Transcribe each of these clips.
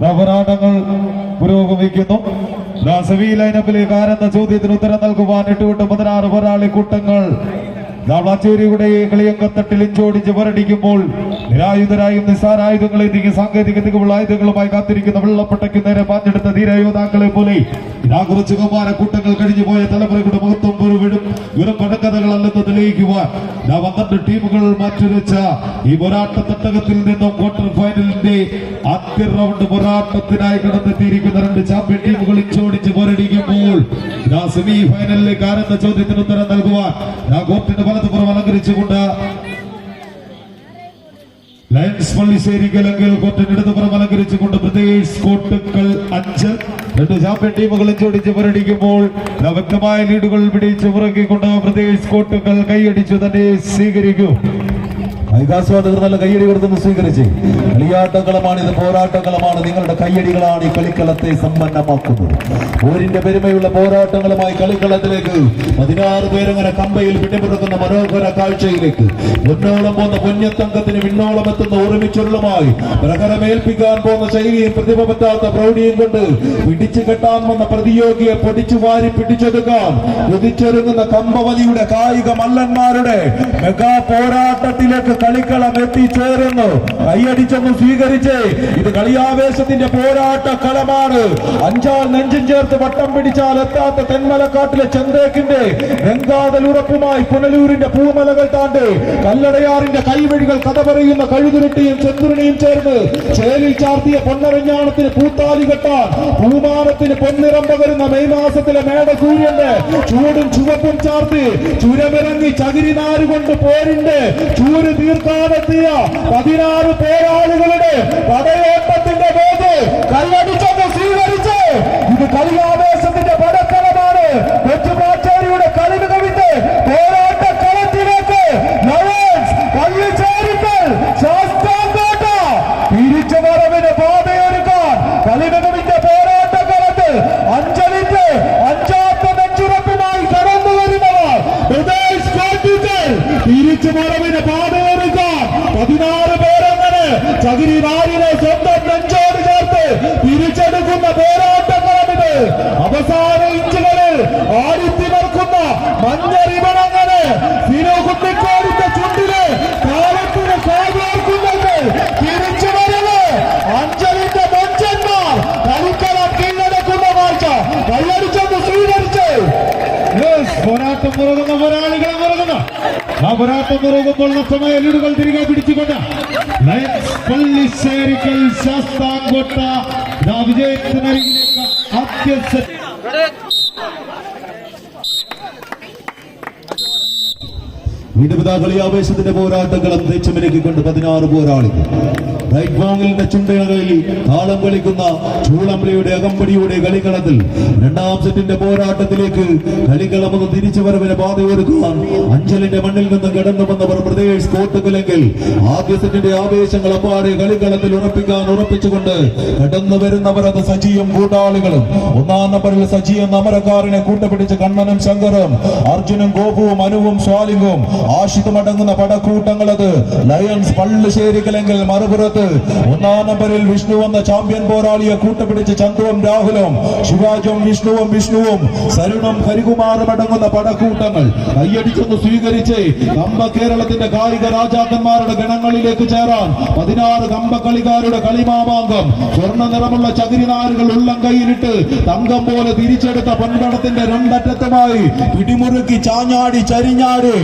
ദാ പോരാട്ടങ്ങൾ പുരോഗമിക്കുന്നു. ദാസവി ലൈനപ്പിലേക്ക് ആരെന്ന ചോദ്യത്തിന് ഉത്തരം നൽകുവാൻ എട്ടുവിട്ട് പതിനാറ് പോരാളി കൂട്ടങ്ങൾ വളച്ചേരിയുടെ കളിയങ്കത്തട്ടിൽ ഇഞ്ചോടിച്ച് വരടിക്കുമ്പോൾ നിരായുധരായും നിസ്സാരായുധങ്ങളെ നീക്കി സാങ്കേതിക തികവുള്ള ആയുധങ്ങളുമായി കാത്തിരിക്കുന്ന വെള്ളപ്പെട്ടയ്ക്ക് നേരെ പാഞ്ഞെടുത്ത ധീരയോധാക്കളെ പോലെ ഇതാ കുറച്ച് കുമാര കൂട്ടങ്ങൾ കഴിഞ്ഞു പോയ തലമുറയുടെ മഹത്വം വെറുവിടും. വെറും കടക്കഥകളല്ലെന്ന് തെളിയിക്കുവാൻ പന്ത്രണ്ട് ടീമുകൾ മാറ്റിവെച്ച ഈ പോരാട്ട തട്ടകത്തിൽ നിന്നും ക്വാർട്ടർ ഫൈനലിന്റെ ആദ്യ റൗണ്ട് പോരാട്ടത്തിനായി കടന്നെത്തിയിരിക്കുന്ന രണ്ട് ചാമ്പ്യൻ ടീമുകൾ ഇച്ചോടിച്ച് പോരടിക്കുമ്പോൾ സെമി ഫൈനലിലേക്ക് ആരെന്ന ചോദ്യത്തിന് ഉത്തരം നൽകുവാൻ ഇതാ കോർട്ടിന്റെ വലതുപുറം അലങ്കരിച്ചുകൊണ്ട് ലയൺസ് പള്ളിശ്ശേരി കലങ്കൽ കോർട്ടിന് ഇടതുപുറം അലങ്കരിച്ചുകൊണ്ട് പ്രത്യേകിച്ച് കോട്ടുക്കൽ അഞ്ച്. രണ്ട് ചാമ്പ്യൻ ടീമുകളും ചോദിച്ച് പോരടിക്കുമ്പോൾ വ്യക്തമായ ലീഡുകൾ പിടിച്ച് പുറക്കിക്കൊണ്ട് പ്രത്യേകിച്ച് കോട്ടുകൾ കൈയടിച്ചു തന്നെ സ്വീകരിക്കും. ഐകാസ്വാദകർ നല്ല കയ്യടി കൊടുത്തെന്ന് സ്വീകരിച്ച്. കളിയാട്ടങ്ങളമാണ് ഇത് പോരാട്ടങ്ങളമാണ് നിങ്ങളുടെ കയ്യടികളാണ് ഈ കളിക്കളത്തെ സമ്പന്നമാക്കുന്നത്. പോരിന്റെ പെരുമയുള്ള പോരാട്ടങ്ങളുമായി കളിക്കളത്തിലേക്ക് പതിനാറ് പേരങ്ങനെ കമ്പയിൽ പിടിമുറുക്കുന്ന മനോഹര കാഴ്ചയിലേക്ക് മുന്നോളം പോകുന്ന പുണ്യത്തങ്കത്തിന് വിണ്ണോളം എത്തുന്ന ഒരുമിച്ചുള്ളമായി പ്രകരമേൽപ്പിക്കാൻ പോകുന്ന ശൈലിയും പ്രതിഭ പറ്റാത്ത പ്രൗഢിയും കൊണ്ട് പിടിച്ചു കെട്ടാൻ വന്ന പ്രതിയോഗിയെ പൊടിച്ചു വാരി പിടിച്ചെടുക്കാൻ കുതിച്ചൊരുങ്ങുന്ന കമ്പവതിയുടെ കായിക മല്ലന്മാരുടെ മെഗാ പോരാട്ടത്തിലേക്ക് കളിക്കളം എത്തിച്ചേരുന്നു കൈയടിച്ചൊന്ന് സ്വീകരിച്ച്. ഇത് കളിയാവേശത്തിന്റെ പോരാട്ട കളമാണ്. അഞ്ചാൽ നെഞ്ചും ചേർത്ത് വട്ടം പിടിച്ചാൽ എത്താത്ത തെന്മലക്കാട്ടിലെ ചന്ദേക്കിന്റെ വെങ്കാതലുറപ്പുമായി പുനലൂരിന്റെ പൂമലകൾ താണ്ട്. കല്ലടയാറിന്റെ കൈവഴികൾ കഥ പറയുന്ന കഴുതുരുട്ടിയും ചെന്തുരുണിയും ചേർന്ന് ചേലിൽ ചാർത്തിയ പൊന്നരഞ്ഞാണത്തിന് പൂത്താലി കെട്ടാൻ പൂമാനത്തിന് പൊന്നിറം പകരുന്ന മെയ് മാസത്തിലെ മേട സൂര്യന്റെ ചൂടും ചുവപ്പും ചാർത്തി ചുരമിറങ്ങി ചകിരി കൊണ്ട് പോരിന്റെ ചൂര് തീർക്കാനെത്തിയ പതിനാറ് പോരാളികളുടെ പടയോട്ടത്തിന്റെ പേര് കല്ലടിച്ചൊന്ന് സ്വീകരിച്ച് ഇത് കളിയാവേശത്തിന്റെ പടക്കളമാണ്. കൊച്ചുമാച്ചേരിയുടെ കളിമികവിന്റെ പോരാട്ട കളത്തിലേക്ക് പള്ളിച്ചേരിക്കൽ ശാസ്താംകോട്ട. തിരിച്ചു വരവിന് പാതയൊരുക്കാൻ കളിമികവിന്റെ പോരാട്ട കളത്തിൽ അഞ്ചലിന്റെ അഞ്ചാത്ത നെഞ്ചുറപ്പുമായി കടന്നു വരുന്നവർ തിരിച്ചു വരവിന് പാതയൊരുക്കാൻ പതിനാറ് പേരങ്ങനെ ചകിരി നാരിനെ പോരാട്ടം മുറുകുന്ന പോരാളികളെ മുറുകുന്ന. ആ പോരാട്ടം മുറുകുമ്പോൾ നഷ്ടമായ എല്ലുകൾ തിരികെ പിടിച്ചുകൊണ്ട് പള്ളിശ്ശേരിക്കൽ ശാസ്താംകോട്ട വിജയത്തിനരികിലേക്ക് ആദ്യ വിടുപിതാ പോരാട്ടങ്ങൾ പോരാട്ടങ്ങളും തെച്ചുമിനക്കിക്കൊണ്ട് പതിനാറ് പോരാളികൾ. റൈറ്റ് വാങ്ങലിന്റെ ചുണ്ടകളിൽ താളം കളിക്കുന്ന ചൂളമ്പലയുടെ അകമ്പടിയുടെ കളിക്കളത്തിൽ രണ്ടാം സെറ്റിന്റെ പോരാട്ടത്തിലേക്ക് കളിക്കളമെന്ന് തിരിച്ചു വരവിന് പാതയൊരുക്കാൻ അഞ്ചലിന്റെ മണ്ണിൽ നിന്ന് കടന്നു വന്നവർ പ്രദേശ് കോട്ടുകുലെങ്കിൽ ആദ്യ സെറ്റിന്റെ ആവേശങ്ങൾ അപ്പാടെ കളിക്കളത്തിൽ ഉറപ്പിക്കാൻ ഉറപ്പിച്ചുകൊണ്ട് കടന്നു വരുന്നവർ അത് സജിയും കൂട്ടാളികളും. ഒന്നാം നമ്പറിൽ സജി അമരക്കാരനെ കൂട്ടുപിടിച്ച് കണ്ണനും ശങ്കറും അർജുനും ഗോപുവും അനുവും സ്വാലിംഗും ആഷിതും പടക്കൂട്ടങ്ങൾ പടക്കൂട്ടങ്ങളത് ലയൺസ് പള്ളുശ്ശേരിക്കലെങ്കിൽ മറുപുറത്ത് ഒന്നാം നമ്പറിൽ വിഷ്ണു എന്ന ചാമ്പ്യൻ പോരാളിയെ കൂട്ടുപിടിച്ച് ചന്ദ്രവും രാഹുലും ശിവാജും വിഷ്ണുവും വിഷ്ണുവും സരുണും ഹരികുമാറും അടങ്ങുന്ന പടക്കൂട്ടങ്ങൾ. കയ്യടിച്ചെന്ന് സ്വീകരിച്ച് കമ്പ കേരളത്തിന്റെ കായിക രാജാക്കന്മാരുടെ ഗണങ്ങളിലേക്ക് ചേരാൻ പതിനാറ് കമ്പ കളികാരുടെ കളിമാമാങ്കം സ്വർണ നിറമുള്ള ചകിരിനാരുകൾ ഉള്ളം കൈയിലിട്ട് തങ്കം പോലെ തിരിച്ചെടുത്ത പൊൻപടത്തിന്റെ രണ്ടറ്റത്തുമായി പിടിമുറുക്കി ചാഞ്ഞാടി ചരിഞ്ഞാടി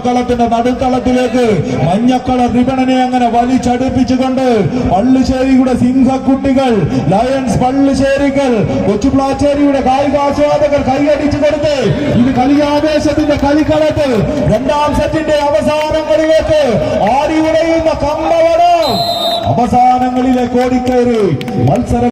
കമ്പക്കളത്തിന്റെ നടുത്തളത്തിലേക്ക് മഞ്ഞക്കളർ റിബണനെ അങ്ങനെ വലിച്ചടുപ്പിച്ചുകൊണ്ട് പള്ളിശ്ശേരിയുടെ സിംഹക്കുട്ടികൾ ലയൺസ് പള്ളുശ്ശേരികൾ കൊച്ചുപ്ലാച്ചേരിയുടെ കായികാസ്വാദകർ കൈയടിച്ചു കൊടുത്ത് ഇത് കളിയാവേശത്തിന്റെ കളിക്കളത്തിൽ രണ്ടാം സെറ്റിന്റെ അവസാനങ്ങളിലേക്ക് ആടി ഉടയുന്ന കമ്പവടം അവസാനങ്ങളിലെ കോടിക്കേറി മത്സര